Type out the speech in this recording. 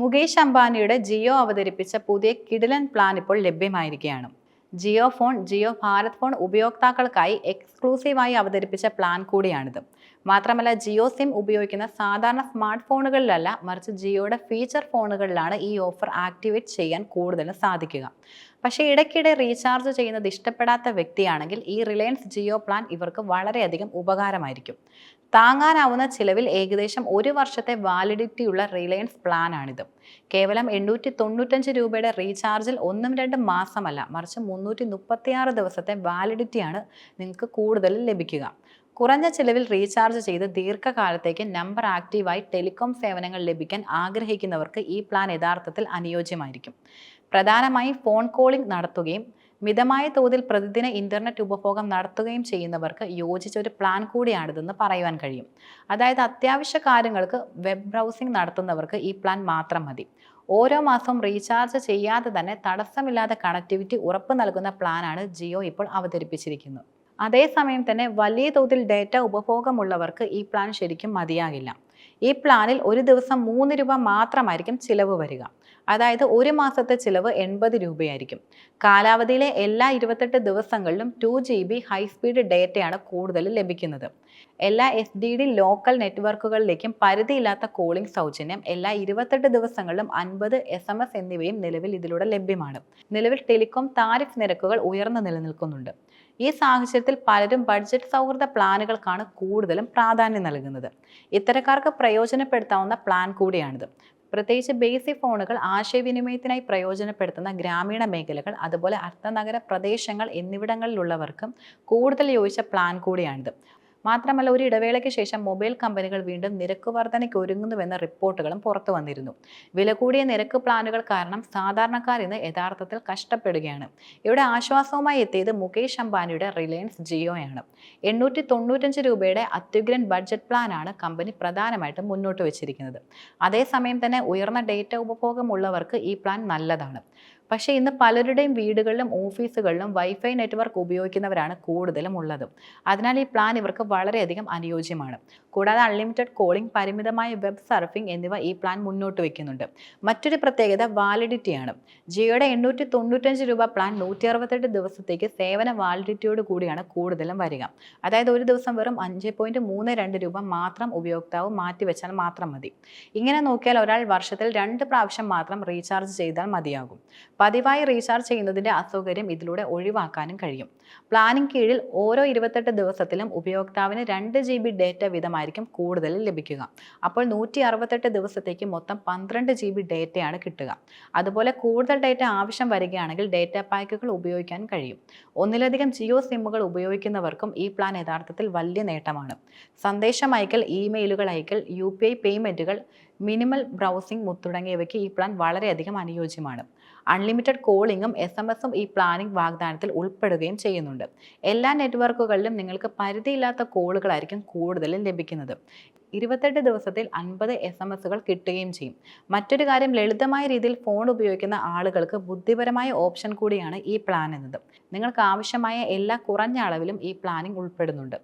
മുകേഷ് അംബാനിയുടെ ജിയോ അവതരിപ്പിച്ച പുതിയ കിടിലൻ പ്ലാൻ ഇപ്പോൾ ലഭ്യമായിരിക്കുകയാണ്. ജിയോ ഫോൺ ജിയോ ഭാരത് ഫോൺ ഉപയോക്താക്കൾക്കായി എക്സ്ക്ലൂസീവായി അവതരിപ്പിച്ച പ്ലാൻ കൂടിയാണിത്. മാത്രമല്ല ജിയോ സിം ഉപയോഗിക്കുന്ന സാധാരണ സ്മാർട്ട് ഫോണുകളിലല്ല മറിച്ച് ജിയോയുടെ ഫീച്ചർ ഫോണുകളിലാണ് ഈ ഓഫർ ആക്ടിവേറ്റ് ചെയ്യാൻ കൂടുതലും സാധിക്കുക. പക്ഷേ ഇടയ്ക്കിടെ റീചാർജ് ചെയ്യുന്നത് ഇഷ്ടപ്പെടാത്ത വ്യക്തിയാണെങ്കിൽ ഈ റിലയൻസ് ജിയോ പ്ലാൻ ഇവർക്ക് വളരെയധികം ഉപകാരമായിരിക്കും. താങ്ങാനാവുന്ന ചിലവിൽ ഏകദേശം ഒരു വർഷത്തെ വാലിഡിറ്റിയുള്ള റിലയൻസ് പ്ലാനാണിത് കേവലം എണ്ണൂറ്റി തൊണ്ണൂറ്റഞ്ച് രൂപയുടെ റീചാർജിൽ ഒന്നും രണ്ടും മാസമല്ല മറിച്ച് മുന്നൂറ്റി മുപ്പത്തിയാറ് ദിവസത്തെ വാലിഡിറ്റിയാണ് നിങ്ങൾക്ക് കൂടുതൽ ലഭിക്കുക. കുറഞ്ഞ ചിലവിൽ റീചാർജ് ചെയ്ത് ദീർഘകാലത്തേക്ക് നമ്പർ ആക്റ്റീവായി ടെലികോം സേവനങ്ങൾ ലഭിക്കാൻ ആഗ്രഹിക്കുന്നവർക്ക് ഈ പ്ലാൻ യഥാർത്ഥത്തിൽ അനുയോജ്യമായിരിക്കും. പ്രധാനമായും ഫോൺ കോളിംഗ് നടത്തുകയും മിതമായ തോതിൽ പ്രതിദിന ഇന്റർനെറ്റ് ഉപഭോഗം നടത്തുകയും ചെയ്യുന്നവർക്ക് യോജിച്ച ഒരു പ്ലാൻ കൂടിയാണിതെന്ന് പറയുവാൻ കഴിയും. അതായത് അത്യാവശ്യ കാര്യങ്ങൾക്ക് വെബ് ബ്രൗസിംഗ് നടത്തുന്നവർക്ക് ഈ പ്ലാൻ മാത്രം മതി. ഓരോ മാസവും റീചാർജ് ചെയ്യാതെ തന്നെ തടസ്സമില്ലാതെ കണക്ടിവിറ്റി ഉറപ്പ് നൽകുന്ന പ്ലാനാണ് ജിയോ ഇപ്പോൾ അവതരിപ്പിച്ചിരിക്കുന്നത്. അതേസമയം തന്നെ വലിയ തോതിൽ ഡേറ്റ ഉപഭോഗമുള്ളവർക്ക് ഈ പ്ലാൻ ശരിക്കും മതിയാകില്ല. ഈ പ്ലാനിൽ ഒരു ദിവസം മൂന്ന് രൂപ മാത്രമായിരിക്കും ചിലവ് വരിക. അതായത് ഒരു മാസത്തെ ചിലവ് എൺപത് രൂപയായിരിക്കും. കാലാവധിയിലെ എല്ലാ ഇരുപത്തെട്ട് ദിവസങ്ങളിലും two G B high speed ഡേറ്റയാണ് കൂടുതൽ ലഭിക്കുന്നത്. എല്ലാ എസ് ഡി ഡി ലോക്കൽ നെറ്റ്വർക്കുകളിലേക്കും പരിധിയില്ലാത്ത കോളിംഗ് സൗജന്യം എല്ലാ ഇരുപത്തെട്ട് ദിവസങ്ങളിലും അൻപത് എസ് എം എസ് എന്നിവയും നിലവിൽ ഇതിലൂടെ ലഭ്യമാണ്. നിലവിൽ ടെലികോം താരിഫ് നിരക്കുകൾ ഉയർന്നു നിലനിൽക്കുന്നുണ്ട്. ഈ സാഹചര്യത്തിൽ പലരും ബഡ്ജറ്റ് സൗഹൃദ പ്ലാനുകൾക്കാണ് കൂടുതലും പ്രാധാന്യം നൽകുന്നത്. ഇത്തരക്കാർക്ക് പ്രയോജനപ്പെടുത്താവുന്ന പ്ലാൻ കൂടിയാണിത്. പ്രത്യേകിച്ച് ബേസിക് ഫോണുകൾ ആശയവിനിമയത്തിനായി പ്രയോജനപ്പെടുത്തുന്ന ഗ്രാമീണ മേഖലകൾ അതുപോലെ അർദ്ധനഗര പ്രദേശങ്ങൾ എന്നിവിടങ്ങളിലുള്ളവർക്കും കൂടുതൽ യോജിച്ച പ്ലാൻ കൂടിയാണിത്. മാത്രമല്ല ഒരു ഇടവേളയ്ക്ക് ശേഷം മൊബൈൽ കമ്പനികൾ വീണ്ടും നിരക്ക് വർധനയ്ക്ക് ഒരുങ്ങുന്നുവെന്ന റിപ്പോർട്ടുകളും പുറത്തു വന്നിരുന്നു. വില കൂടിയ നിരക്ക് പ്ലാനുകൾ കാരണം സാധാരണക്കാർ ഇന്ന് യഥാർത്ഥത്തിൽ കഷ്ടപ്പെടുകയാണ്. ഇവിടെ ആശ്വാസവുമായി എത്തിയത് മുകേഷ് അംബാനിയുടെ റിലയൻസ് ജിയോയാണ്. എണ്ണൂറ്റി തൊണ്ണൂറ്റഞ്ച് രൂപയുടെ അത്യുഗ്രൻ ബഡ്ജറ്റ് പ്ലാനാണ് കമ്പനി പ്രധാനമായിട്ടും മുന്നോട്ട് വെച്ചിരിക്കുന്നത്. അതേസമയം തന്നെ ഉയർന്ന ഡേറ്റ ഉപഭോഗമുള്ളവർക്ക് ഈ പ്ലാൻ നല്ലതാണ്. പക്ഷേ ഇന്ന് പലരുടെയും വീടുകളിലും ഓഫീസുകളിലും വൈഫൈ നെറ്റ്വർക്ക് ഉപയോഗിക്കുന്നവരാണ് കൂടുതലും ഉള്ളത്. അതിനാൽ ഈ പ്ലാൻ ഇവർക്ക് വളരെയധികം അനുയോജ്യമാണ്. കൂടാതെ അൺലിമിറ്റഡ് കോളിംഗ് പരിമിതമായ വെബ് സർഫിംഗ് എന്നിവ ഈ പ്ലാൻ മുന്നോട്ട് വയ്ക്കുന്നുണ്ട് മറ്റൊരു പ്രത്യേകത വാലിഡിറ്റിയാണ്. ജിയോയുടെ എണ്ണൂറ്റി തൊണ്ണൂറ്റഞ്ച് രൂപ പ്ലാൻ നൂറ്റി അറുപത്തെട്ട് ദിവസത്തേക്ക് സേവന വാലിഡിറ്റിയോട് കൂടിയാണ് കൂടുതലും വരിക. അതായത് ഒരു ദിവസം വെറും അഞ്ച് പോയിന്റ് മൂന്ന് രണ്ട് രൂപ മാത്രം ഉപയോക്താവ് മാറ്റിവെച്ചാൽ മാത്രം മതി. ഇങ്ങനെ നോക്കിയാൽ ഒരാൾ വർഷത്തിൽ രണ്ട് പ്രാവശ്യം മാത്രം റീചാർജ് ചെയ്താൽ മതിയാകും. പതിവായി റീചാർജ് ചെയ്യുന്നതിന്റെ അസൗകര്യം ഇതിലൂടെ ഒഴിവാക്കാനും കഴിയും. പ്ലാനിംഗ് കീഴിൽ ഓരോ ഇരുപത്തെട്ട് ദിവസത്തിലും ഉപയോക്താവിന് രണ്ട് ജി ബി ഡേറ്റ വീതമായിരിക്കും കൂടുതൽ ലഭിക്കുക. അപ്പോൾ നൂറ്റി അറുപത്തെട്ട് ദിവസത്തേക്ക് മൊത്തം പന്ത്രണ്ട് ജി ബി ഡേറ്റയാണ് കിട്ടുക. അതുപോലെ കൂടുതൽ ഡേറ്റ ആവശ്യം വരികയാണെങ്കിൽ ഡേറ്റ പാക്കുകൾ ഉപയോഗിക്കാൻ കഴിയും. ഒന്നിലധികം ജിയോ സിമ്മുകൾ ഉപയോഗിക്കുന്നവർക്കും ഈ പ്ലാൻ യഥാർത്ഥത്തിൽ വലിയ നേട്ടമാണ്. സന്ദേശം അയക്കൽ ഇമെയിലുകൾ അയക്കൽ യു പി ഐ പേയ്മെന്റുകൾ മിനിമൽ ബ്രൗസിംഗ് മുത്തുടങ്ങിയവയ്ക്ക് ഈ പ്ലാൻ വളരെയധികം അനുയോജ്യമാണ്. അൺലിമിറ്റഡ് കോളിംഗും എസ് എം എസും ഈ പ്ലാനിംഗ് വാഗ്ദാനത്തിൽ ഉൾപ്പെടുകയും ചെയ്യുന്നുണ്ട്. എല്ലാ നെറ്റ്വർക്കുകളിലും നിങ്ങൾക്ക് പരിധിയില്ലാത്ത കോളുകളായിരിക്കും കൂടുതലും ലഭിക്കുന്നത്. ഇരുപത്തെട്ട് ദിവസത്തിൽ അൻപത് എസ് എം എസുകൾ കിട്ടുകയും ചെയ്യും. മറ്റൊരു കാര്യം ലളിതമായ രീതിയിൽ ഫോൺ ഉപയോഗിക്കുന്ന ആളുകൾക്ക് ബുദ്ധിപരമായ ഓപ്ഷൻ കൂടിയാണ് ഈ പ്ലാൻ എന്നത്. നിങ്ങൾക്ക് ആവശ്യമായ എല്ലാ കുറഞ്ഞ അളവിലും ഈ പ്ലാനിംഗ് ഉൾപ്പെടുന്നുണ്ട്.